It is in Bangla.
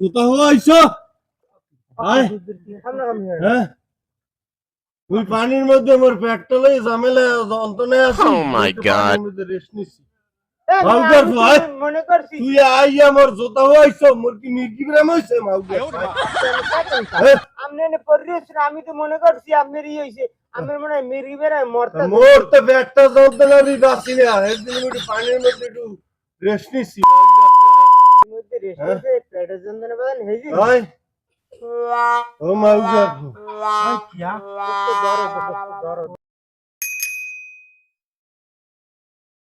কোথা হইছো হ্যাঁ? তুই পানির মধ্যে মোর পেটটা লই ঝামেলা যন্ত্রণায় আছি। Oh রেস্ট নিছি। মনে করছি? তুই আইয়া মোর জোতা হইছো মোর কি মির্গি ব্রাম হইছে মাউকার আপনি এনে পরিয়েছেন আমি তো মনে করছি আপনার ই হয়েছে আমার মনে হয় মেরি বেড়ায় মরতে মোর তো বাঁচি না একদিন একটু পানির মধ্যে একটু রেস্ট নিছি ও দরদ